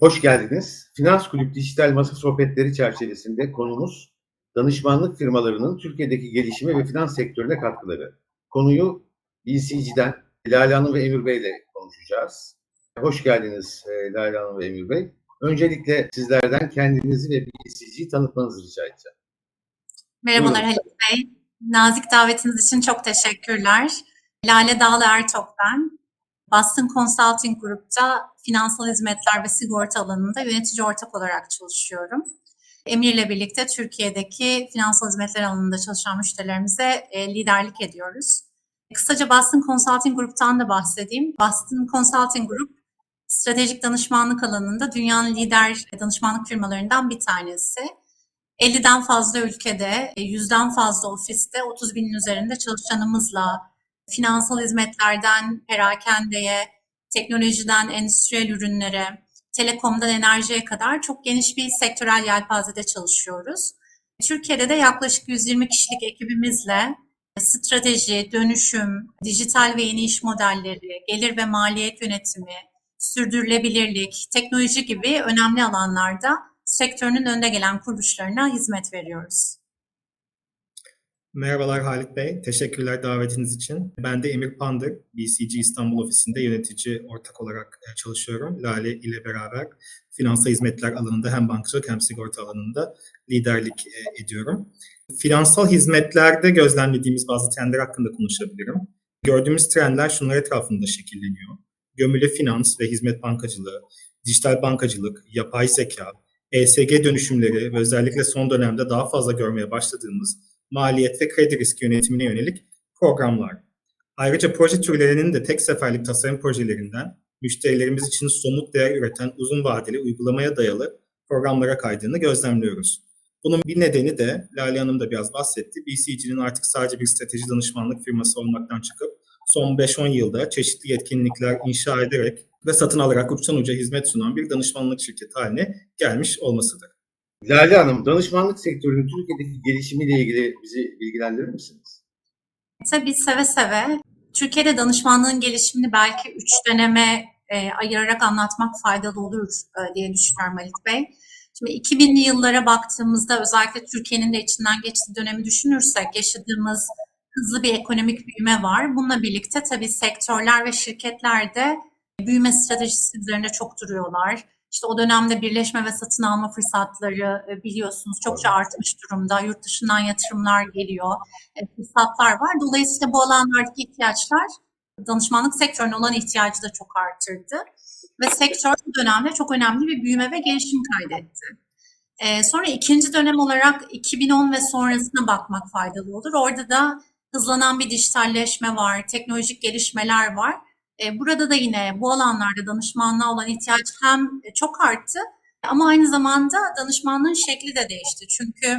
Hoş geldiniz. Finans Kulüp Dijital Masa Sohbetleri çerçevesinde konumuz danışmanlık firmalarının Türkiye'deki gelişimi ve finans sektörüne katkıları. Konuyu BCG'den Lale Hanım ve Emir Bey ile konuşacağız. Hoş geldiniz e, Lale Hanım ve Emir Bey. Öncelikle sizlerden kendinizi ve BCG'yi tanıtmanızı rica edeceğim. Merhabalar Buyurun. Halit Bey. Nazik davetiniz için çok teşekkürler. Lale Dağlı Ertok ben. Boston Consulting Group'ta finansal hizmetler ve sigorta alanında yönetici ortak olarak çalışıyorum. Emir'le birlikte Türkiye'deki finansal hizmetler alanında çalışan müşterilerimize e, liderlik ediyoruz. Kısaca Boston Consulting Group'tan da bahsedeyim. Boston Consulting Group stratejik danışmanlık alanında dünyanın lider danışmanlık firmalarından bir tanesi. 50'den fazla ülkede, 100'den fazla ofiste, 30 binin üzerinde çalışanımızla finansal hizmetlerden perakendeye, teknolojiden endüstriyel ürünlere, telekomdan enerjiye kadar çok geniş bir sektörel yelpazede çalışıyoruz. Türkiye'de de yaklaşık 120 kişilik ekibimizle strateji, dönüşüm, dijital ve yeni iş modelleri, gelir ve maliyet yönetimi, sürdürülebilirlik, teknoloji gibi önemli alanlarda sektörünün önde gelen kuruluşlarına hizmet veriyoruz. Merhabalar Halit Bey, teşekkürler davetiniz için. Ben de Emir Pandır, BCG İstanbul ofisinde yönetici ortak olarak e, çalışıyorum. Lale ile beraber finansal hizmetler alanında hem bankacılık hem sigorta alanında liderlik e, ediyorum. Finansal hizmetlerde gözlemlediğimiz bazı trendler hakkında konuşabilirim. Gördüğümüz trendler şunlar etrafında şekilleniyor. Gömülü finans ve hizmet bankacılığı, dijital bankacılık, yapay zeka, ESG dönüşümleri ve özellikle son dönemde daha fazla görmeye başladığımız maliyet ve kredi riski yönetimine yönelik programlar. Ayrıca proje türlerinin de tek seferlik tasarım projelerinden müşterilerimiz için somut değer üreten uzun vadeli uygulamaya dayalı programlara kaydığını gözlemliyoruz. Bunun bir nedeni de Lale Hanım da biraz bahsetti. BCG'nin artık sadece bir strateji danışmanlık firması olmaktan çıkıp son 5-10 yılda çeşitli yetkinlikler inşa ederek ve satın alarak uçtan uca hizmet sunan bir danışmanlık şirketi haline gelmiş olmasıdır. Lale Hanım, danışmanlık sektörünün Türkiye'deki gelişimiyle ilgili bizi bilgilendirir misiniz? Tabii seve seve. Türkiye'de danışmanlığın gelişimini belki üç döneme e, ayırarak anlatmak faydalı olur e, diye düşünüyorum Halit Bey. Şimdi 2000'li yıllara baktığımızda özellikle Türkiye'nin de içinden geçtiği dönemi düşünürsek yaşadığımız hızlı bir ekonomik büyüme var. Bununla birlikte tabii sektörler ve şirketler de büyüme stratejisi üzerinde çok duruyorlar. İşte o dönemde birleşme ve satın alma fırsatları e, biliyorsunuz çokça artmış durumda. Yurt dışından yatırımlar geliyor, e, fırsatlar var. Dolayısıyla bu alanlardaki ihtiyaçlar danışmanlık sektörüne olan ihtiyacı da çok arttırdı. Ve sektör bu dönemde çok önemli bir büyüme ve gelişim kaydetti. E, sonra ikinci dönem olarak 2010 ve sonrasına bakmak faydalı olur. Orada da hızlanan bir dijitalleşme var, teknolojik gelişmeler var. E, burada da yine bu alanlarda danışmanlığa olan ihtiyaç hem çok arttı ama aynı zamanda danışmanlığın şekli de değişti. Çünkü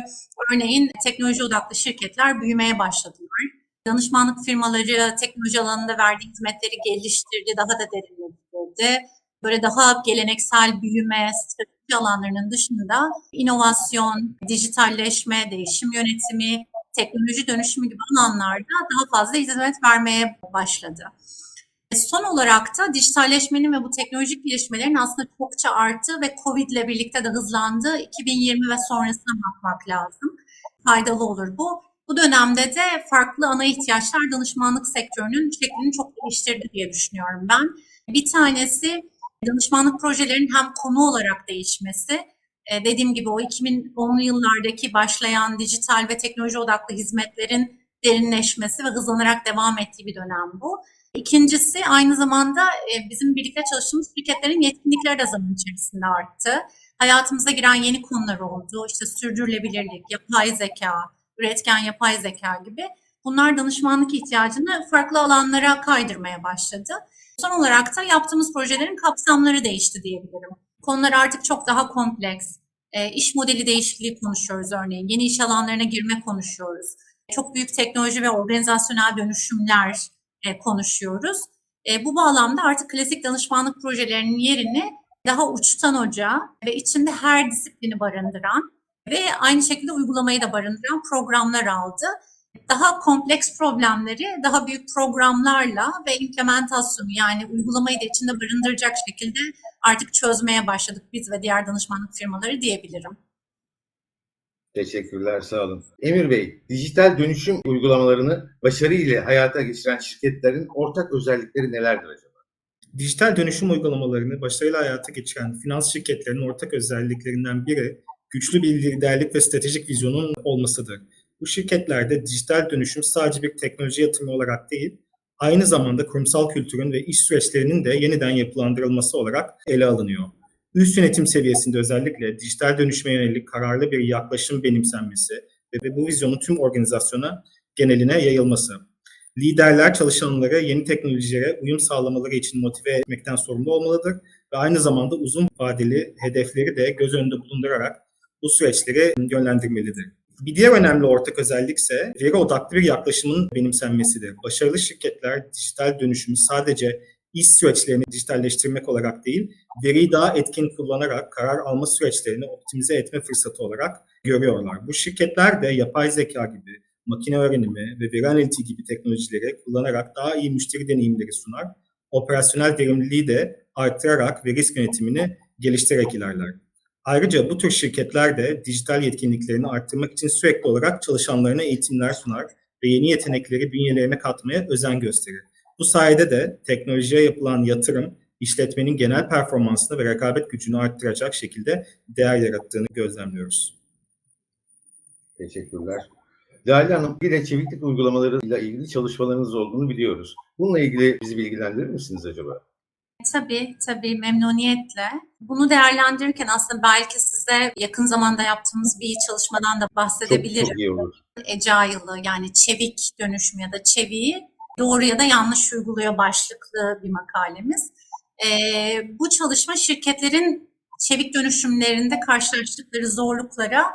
örneğin teknoloji odaklı şirketler büyümeye başladılar. Danışmanlık firmaları teknoloji alanında verdiği hizmetleri geliştirdi, daha da derinleştirdi. Böyle daha geleneksel büyüme, strateji alanlarının dışında inovasyon, dijitalleşme, değişim yönetimi, teknoloji dönüşümü gibi alanlarda daha fazla hizmet vermeye başladı. Son olarak da dijitalleşmenin ve bu teknolojik gelişmelerin aslında çokça arttığı ve Covid ile birlikte de hızlandığı 2020 ve sonrasına bakmak lazım. Faydalı olur bu. Bu dönemde de farklı ana ihtiyaçlar danışmanlık sektörünün şeklini çok değiştirdi diye düşünüyorum ben. Bir tanesi danışmanlık projelerinin hem konu olarak değişmesi, e, dediğim gibi o 2010'lu yıllardaki başlayan dijital ve teknoloji odaklı hizmetlerin derinleşmesi ve hızlanarak devam ettiği bir dönem bu. İkincisi aynı zamanda e, bizim birlikte çalıştığımız şirketlerin yetkinlikleri de zaman içerisinde arttı. Hayatımıza giren yeni konular oldu. İşte sürdürülebilirlik, yapay zeka, üretken yapay zeka gibi. Bunlar danışmanlık ihtiyacını farklı alanlara kaydırmaya başladı. Son olarak da yaptığımız projelerin kapsamları değişti diyebilirim. Konular artık çok daha kompleks. E, iş modeli değişikliği konuşuyoruz örneğin. Yeni iş alanlarına girme konuşuyoruz. Çok büyük teknoloji ve organizasyonel dönüşümler e, konuşuyoruz. E, bu bağlamda artık klasik danışmanlık projelerinin yerini daha uçtan uca ve içinde her disiplini barındıran ve aynı şekilde uygulamayı da barındıran programlar aldı. Daha kompleks problemleri daha büyük programlarla ve implementasyonu yani uygulamayı da içinde barındıracak şekilde artık çözmeye başladık biz ve diğer danışmanlık firmaları diyebilirim. Teşekkürler, sağ olun. Emir Bey, dijital dönüşüm uygulamalarını başarıyla hayata geçiren şirketlerin ortak özellikleri nelerdir acaba? Dijital dönüşüm uygulamalarını başarıyla hayata geçiren finans şirketlerinin ortak özelliklerinden biri güçlü bir liderlik ve stratejik vizyonun olmasıdır. Bu şirketlerde dijital dönüşüm sadece bir teknoloji yatırımı olarak değil, aynı zamanda kurumsal kültürün ve iş süreçlerinin de yeniden yapılandırılması olarak ele alınıyor. Üst yönetim seviyesinde özellikle dijital dönüşüme yönelik kararlı bir yaklaşım benimsenmesi ve bu vizyonun tüm organizasyona geneline yayılması. Liderler çalışanları yeni teknolojilere uyum sağlamaları için motive etmekten sorumlu olmalıdır ve aynı zamanda uzun vadeli hedefleri de göz önünde bulundurarak bu süreçleri yönlendirmelidir. Bir diğer önemli ortak özellik ise veri odaklı bir yaklaşımın benimsenmesidir. Başarılı şirketler dijital dönüşümü sadece iş süreçlerini dijitalleştirmek olarak değil, veriyi daha etkin kullanarak karar alma süreçlerini optimize etme fırsatı olarak görüyorlar. Bu şirketler de yapay zeka gibi, makine öğrenimi ve veri analitiği gibi teknolojileri kullanarak daha iyi müşteri deneyimleri sunar, operasyonel verimliliği de artırarak ve risk yönetimini geliştirerek ilerler. Ayrıca bu tür şirketler de dijital yetkinliklerini arttırmak için sürekli olarak çalışanlarına eğitimler sunar ve yeni yetenekleri bünyelerine katmaya özen gösterir. Bu sayede de teknolojiye yapılan yatırım işletmenin genel performansını ve rekabet gücünü arttıracak şekilde değer yarattığını gözlemliyoruz. Teşekkürler. Lale Hanım, bir de çeviklik uygulamalarıyla ilgili çalışmalarınız olduğunu biliyoruz. Bununla ilgili bizi bilgilendirir misiniz acaba? Tabii, tabii memnuniyetle. Bunu değerlendirirken aslında belki size yakın zamanda yaptığımız bir çalışmadan da Çok, bahsedebilirim. çok iyi olur. Agile'ı yani çevik dönüşüm ya da çeviği doğru ya da yanlış uyguluyor başlıklı bir makalemiz. Ee, bu çalışma şirketlerin çevik dönüşümlerinde karşılaştıkları zorluklara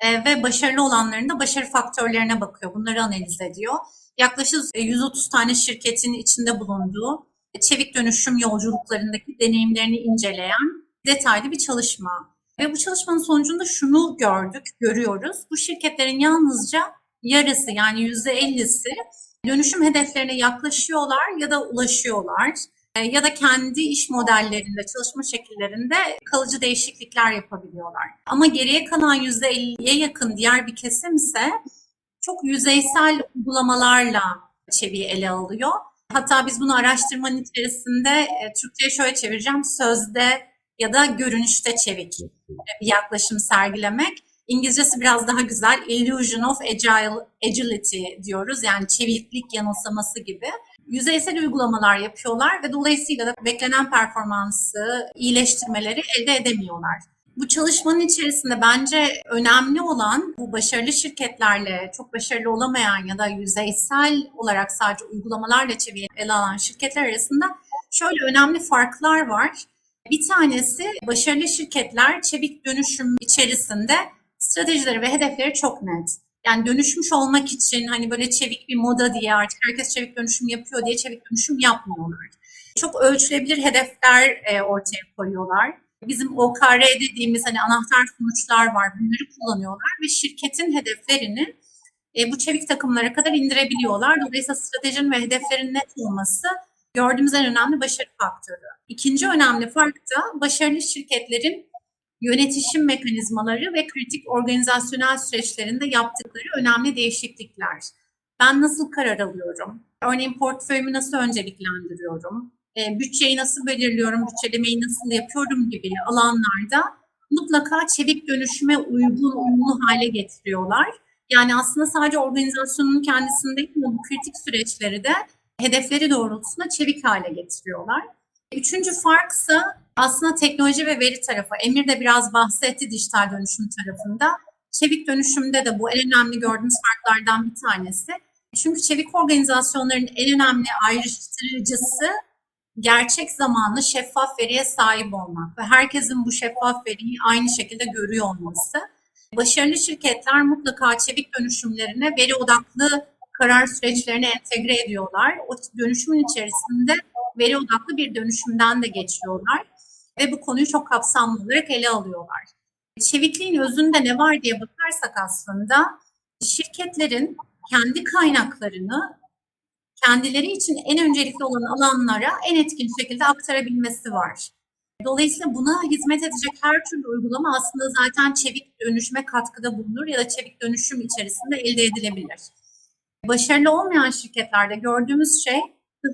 e, ve başarılı olanların da başarı faktörlerine bakıyor. Bunları analiz ediyor. Yaklaşık e, 130 tane şirketin içinde bulunduğu çevik dönüşüm yolculuklarındaki deneyimlerini inceleyen detaylı bir çalışma. Ve bu çalışmanın sonucunda şunu gördük, görüyoruz. Bu şirketlerin yalnızca yarısı yani yüzde ellisi dönüşüm hedeflerine yaklaşıyorlar ya da ulaşıyorlar. E, Ya da kendi iş modellerinde, çalışma şekillerinde kalıcı değişiklikler yapabiliyorlar. Ama geriye kalan yüzde elliye yakın diğer bir kesim ise çok yüzeysel uygulamalarla çeviyi ele alıyor. Hatta biz bunu araştırmanın içerisinde e, Türkçe'ye şöyle çevireceğim. Sözde ya da görünüşte çevik bir yaklaşım sergilemek. İngilizcesi biraz daha güzel. Illusion of agile, agility diyoruz. Yani çeviklik yanılsaması gibi. Yüzeysel uygulamalar yapıyorlar ve dolayısıyla da beklenen performansı, iyileştirmeleri elde edemiyorlar. Bu çalışmanın içerisinde bence önemli olan bu başarılı şirketlerle çok başarılı olamayan ya da yüzeysel olarak sadece uygulamalarla çeviri ele alan şirketler arasında şöyle önemli farklar var. Bir tanesi başarılı şirketler çevik dönüşüm içerisinde stratejileri ve hedefleri çok net. Yani dönüşmüş olmak için hani böyle çevik bir moda diye artık herkes çevik dönüşüm yapıyor diye çevik dönüşüm yapmıyorlar. Çok ölçülebilir hedefler e, ortaya koyuyorlar. Bizim OKR dediğimiz hani anahtar sonuçlar var. Bunları kullanıyorlar ve şirketin hedeflerini e, bu çevik takımlara kadar indirebiliyorlar. Dolayısıyla stratejinin ve hedeflerin net olması gördüğümüz en önemli başarı faktörü. İkinci önemli fark da başarılı şirketlerin yönetişim mekanizmaları ve kritik organizasyonel süreçlerinde yaptıkları önemli değişiklikler. Ben nasıl karar alıyorum? Örneğin portföyümü nasıl önceliklendiriyorum? E, bütçeyi nasıl belirliyorum? Bütçelemeyi nasıl yapıyorum gibi alanlarda mutlaka çevik dönüşüme uygun, uyumlu hale getiriyorlar. Yani aslında sadece organizasyonun kendisinde değil ama bu kritik süreçleri de hedefleri doğrultusunda çevik hale getiriyorlar. Üçüncü farksa aslında teknoloji ve veri tarafı. Emir de biraz bahsetti dijital dönüşüm tarafında. Çevik dönüşümde de bu en önemli gördüğümüz farklardan bir tanesi. Çünkü çevik organizasyonların en önemli ayrıştırıcısı gerçek zamanlı şeffaf veriye sahip olmak ve herkesin bu şeffaf veriyi aynı şekilde görüyor olması. Başarılı şirketler mutlaka çevik dönüşümlerine veri odaklı karar süreçlerine entegre ediyorlar. O dönüşümün içerisinde veri odaklı bir dönüşümden de geçiyorlar ve bu konuyu çok kapsamlı olarak ele alıyorlar. Çevikliğin özünde ne var diye bakarsak aslında şirketlerin kendi kaynaklarını kendileri için en öncelikli olan alanlara en etkin şekilde aktarabilmesi var. Dolayısıyla buna hizmet edecek her türlü uygulama aslında zaten çevik dönüşüme katkıda bulunur ya da çevik dönüşüm içerisinde elde edilebilir. Başarılı olmayan şirketlerde gördüğümüz şey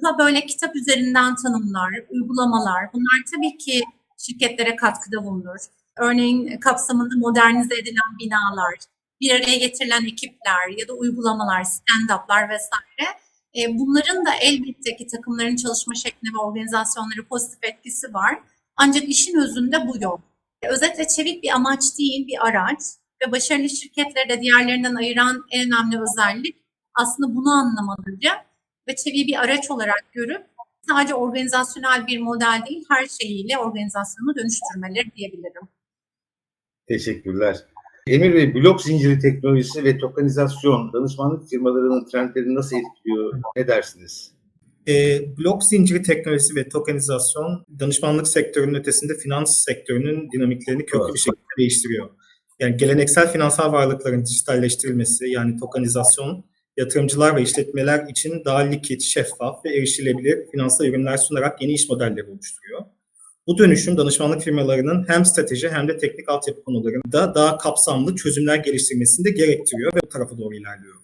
daha böyle kitap üzerinden tanımlar, uygulamalar. Bunlar tabii ki şirketlere katkıda bulunur. Örneğin kapsamında modernize edilen binalar, bir araya getirilen ekipler ya da uygulamalar, stand-up'lar vesaire. E, bunların da elbette ki takımların çalışma şekline ve organizasyonlara pozitif etkisi var. Ancak işin özünde bu yok. Özetle çevik bir amaç değil, bir araç ve başarılı şirketleri de diğerlerinden ayıran en önemli özellik aslında bunu anlamaları ve çeviyi bir araç olarak görüp sadece organizasyonel bir model değil, her şeyiyle organizasyonu dönüştürmeleri diyebilirim. Teşekkürler. Emir Bey, blok zinciri teknolojisi ve tokenizasyon danışmanlık firmalarının trendlerini nasıl etkiliyor? Ne dersiniz? E, blok zinciri teknolojisi ve tokenizasyon danışmanlık sektörünün ötesinde finans sektörünün dinamiklerini köklü Evet. bir şekilde değiştiriyor. Yani geleneksel finansal varlıkların dijitalleştirilmesi yani tokenizasyon yatırımcılar ve işletmeler için daha likit, şeffaf ve erişilebilir finansal ürünler sunarak yeni iş modelleri oluşturuyor. Bu dönüşüm danışmanlık firmalarının hem strateji hem de teknik altyapı konularında daha kapsamlı çözümler geliştirmesini de gerektiriyor ve bu tarafa doğru ilerliyor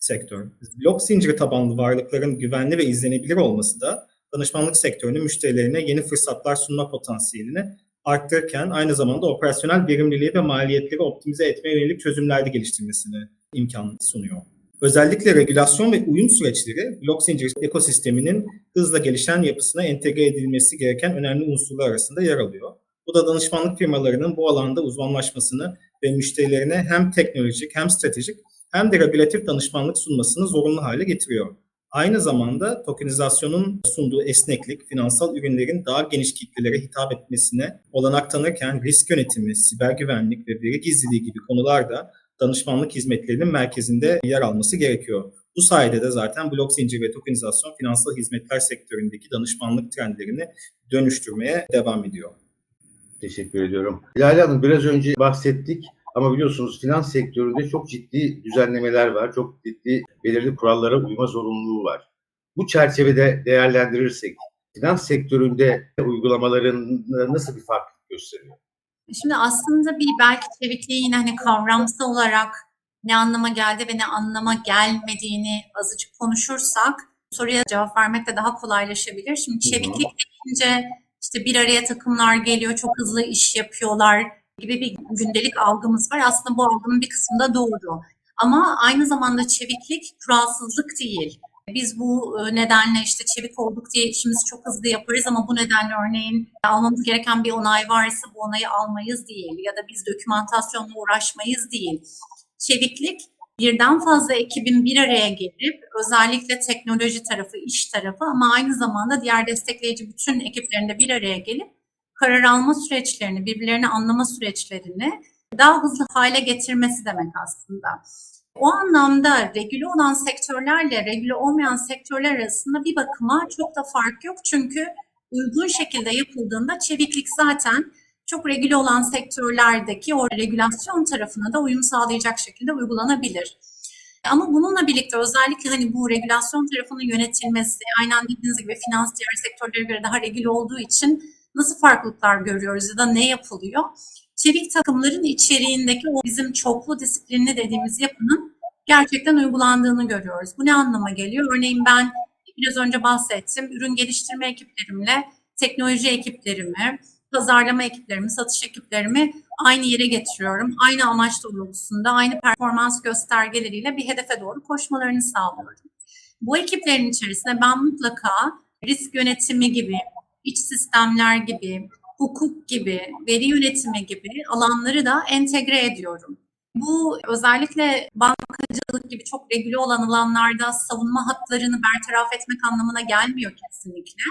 sektör. Blok zinciri tabanlı varlıkların güvenli ve izlenebilir olması da danışmanlık sektörünün müşterilerine yeni fırsatlar sunma potansiyelini arttırırken aynı zamanda operasyonel verimliliği ve maliyetleri optimize etmeye yönelik çözümler de geliştirmesine imkan sunuyor. Özellikle regülasyon ve uyum süreçleri blok zinciri ekosisteminin hızla gelişen yapısına entegre edilmesi gereken önemli unsurlar arasında yer alıyor. Bu da danışmanlık firmalarının bu alanda uzmanlaşmasını ve müşterilerine hem teknolojik hem stratejik hem de regülatif danışmanlık sunmasını zorunlu hale getiriyor. Aynı zamanda tokenizasyonun sunduğu esneklik, finansal ürünlerin daha geniş kitlelere hitap etmesine olanak tanırken risk yönetimi, siber güvenlik ve veri gizliliği gibi konularda danışmanlık hizmetlerinin merkezinde yer alması gerekiyor. Bu sayede de zaten blok zinciri ve tokenizasyon finansal hizmetler sektöründeki danışmanlık trendlerini dönüştürmeye devam ediyor. Teşekkür ediyorum. Lale Hanım biraz önce bahsettik ama biliyorsunuz finans sektöründe çok ciddi düzenlemeler var. Çok ciddi belirli kurallara uyma zorunluluğu var. Bu çerçevede değerlendirirsek finans sektöründe uygulamaların nasıl bir farklılık gösteriyor? Şimdi aslında bir belki çevikliği yine hani kavramsal olarak ne anlama geldi ve ne anlama gelmediğini azıcık konuşursak soruya cevap vermek de daha kolaylaşabilir. Şimdi çeviklik deyince işte bir araya takımlar geliyor, çok hızlı iş yapıyorlar gibi bir gündelik algımız var. Aslında bu algının bir kısmı da doğru. Ama aynı zamanda çeviklik kuralsızlık değil. Biz bu e, nedenle işte çevik olduk diye işimizi çok hızlı yaparız ama bu nedenle örneğin almamız gereken bir onay varsa bu onayı almayız değil ya da biz dokümantasyonla uğraşmayız değil. Çeviklik birden fazla ekibin bir araya gelip özellikle teknoloji tarafı, iş tarafı ama aynı zamanda diğer destekleyici bütün ekiplerin de bir araya gelip karar alma süreçlerini, birbirlerini anlama süreçlerini daha hızlı hale getirmesi demek aslında. O anlamda regüle olan sektörlerle regüle olmayan sektörler arasında bir bakıma çok da fark yok. Çünkü uygun şekilde yapıldığında çeviklik zaten çok regüle olan sektörlerdeki o regülasyon tarafına da uyum sağlayacak şekilde uygulanabilir. Ama bununla birlikte özellikle hani bu regülasyon tarafının yönetilmesi, aynen dediğiniz gibi finans diğer sektörlere göre daha regüle olduğu için nasıl farklılıklar görüyoruz ya da ne yapılıyor? Çevik takımların içeriğindeki o bizim çoklu disiplinli dediğimiz yapının gerçekten uygulandığını görüyoruz. Bu ne anlama geliyor? Örneğin ben biraz önce bahsettim. Ürün geliştirme ekiplerimle teknoloji ekiplerimi, pazarlama ekiplerimi, satış ekiplerimi aynı yere getiriyorum. Aynı amaç doğrultusunda, aynı performans göstergeleriyle bir hedefe doğru koşmalarını sağlıyorum. Bu ekiplerin içerisinde ben mutlaka risk yönetimi gibi, iç sistemler gibi, hukuk gibi, veri yönetimi gibi alanları da entegre ediyorum. Bu özellikle bankacılık gibi çok regüle olan alanlarda savunma hatlarını bertaraf etmek anlamına gelmiyor kesinlikle.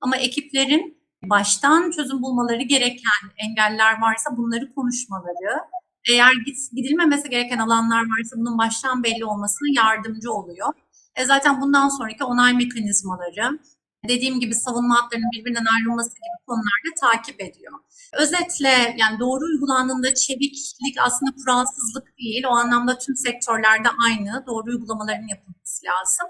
Ama ekiplerin baştan çözüm bulmaları gereken engeller varsa bunları konuşmaları, eğer gidilmemesi gereken alanlar varsa bunun baştan belli olmasına yardımcı oluyor. E zaten bundan sonraki onay mekanizmaları, dediğim gibi savunma hatlarının birbirinden ayrılması gibi konularda takip ediyor. Özetle yani doğru uygulandığında çeviklik aslında kuralsızlık değil. O anlamda tüm sektörlerde aynı doğru uygulamaların yapılması lazım.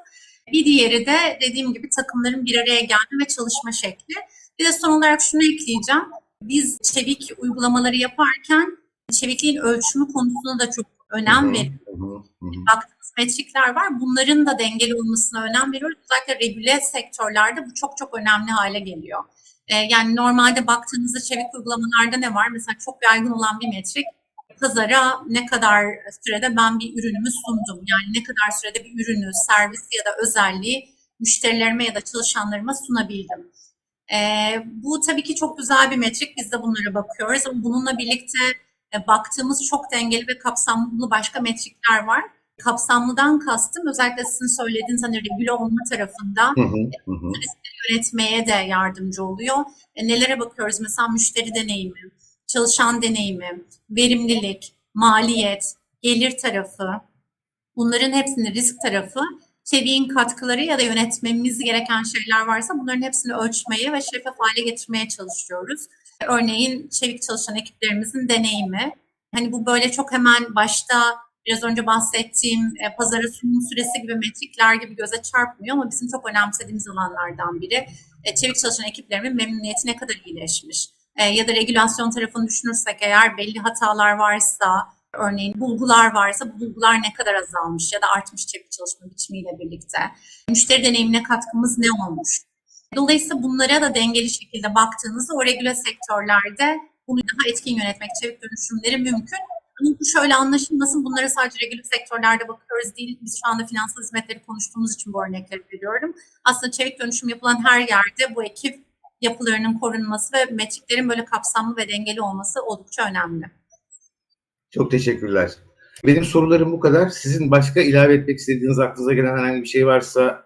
Bir diğeri de dediğim gibi takımların bir araya gelme ve çalışma şekli. Bir de son olarak şunu ekleyeceğim. Biz çevik uygulamaları yaparken çevikliğin ölçümü konusuna da çok önem hı, veriyoruz. Baktığımız metrikler var. Bunların da dengeli olmasına önem veriyoruz. Özellikle regüle sektörlerde bu çok çok önemli hale geliyor. Ee, yani normalde baktığınızda çevik uygulamalarda ne var? Mesela çok yaygın olan bir metrik pazara ne kadar sürede ben bir ürünümü sundum. Yani ne kadar sürede bir ürünü, servisi ya da özelliği müşterilerime ya da çalışanlarıma sunabildim. Ee, bu tabii ki çok güzel bir metrik. Biz de bunlara bakıyoruz. Ama bununla birlikte baktığımız çok dengeli ve kapsamlı başka metrikler var. Kapsamlıdan kastım özellikle sizin söylediğiniz hani regüle olma tarafında Hı hı, hı hı. yönetmeye de yardımcı oluyor. E, nelere bakıyoruz? Mesela müşteri deneyimi, çalışan deneyimi, verimlilik, maliyet, gelir tarafı, bunların hepsini risk tarafı, çeviğin katkıları ya da yönetmemiz gereken şeyler varsa bunların hepsini ölçmeye ve şeffaf hale getirmeye çalışıyoruz. Örneğin çevik çalışan ekiplerimizin deneyimi. Hani bu böyle çok hemen başta biraz önce bahsettiğim e, pazara sunum süresi gibi metrikler gibi göze çarpmıyor ama bizim çok önemsediğimiz alanlardan biri. E, çevik çalışan ekiplerimin memnuniyeti ne kadar iyileşmiş? E, ya da regülasyon tarafını düşünürsek eğer belli hatalar varsa, örneğin bulgular varsa bu bulgular ne kadar azalmış ya da artmış çevik çalışma biçimiyle birlikte. Müşteri deneyimine katkımız ne olmuş? Dolayısıyla bunlara da dengeli şekilde baktığınızda o regüle sektörlerde bunu daha etkin yönetmek, çevik dönüşümleri mümkün. Ama bu şöyle anlaşılmasın, bunlara sadece regüle sektörlerde bakıyoruz değil. Biz şu anda finansal hizmetleri konuştuğumuz için bu örnekleri veriyorum. Aslında çevik dönüşüm yapılan her yerde bu ekip yapılarının korunması ve metriklerin böyle kapsamlı ve dengeli olması oldukça önemli. Çok teşekkürler. Benim sorularım bu kadar. Sizin başka ilave etmek istediğiniz aklınıza gelen herhangi bir şey varsa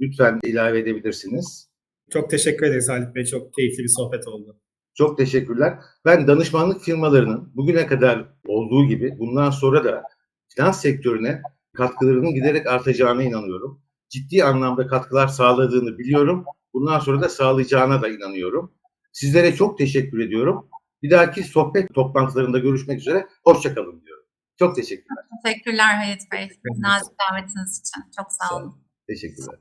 lütfen ilave edebilirsiniz. Çok teşekkür ederiz Halit Bey. Çok keyifli bir sohbet oldu. Çok teşekkürler. Ben danışmanlık firmalarının bugüne kadar olduğu gibi bundan sonra da finans sektörüne katkılarının giderek artacağına inanıyorum. Ciddi anlamda katkılar sağladığını biliyorum. Bundan sonra da sağlayacağına da inanıyorum. Sizlere çok teşekkür ediyorum. Bir dahaki sohbet toplantılarında görüşmek üzere. Hoşçakalın diyorum. Çok teşekkürler. Teşekkürler Hayat Bey. Nazik davetiniz için. Çok sağ olun. Teşekkürler.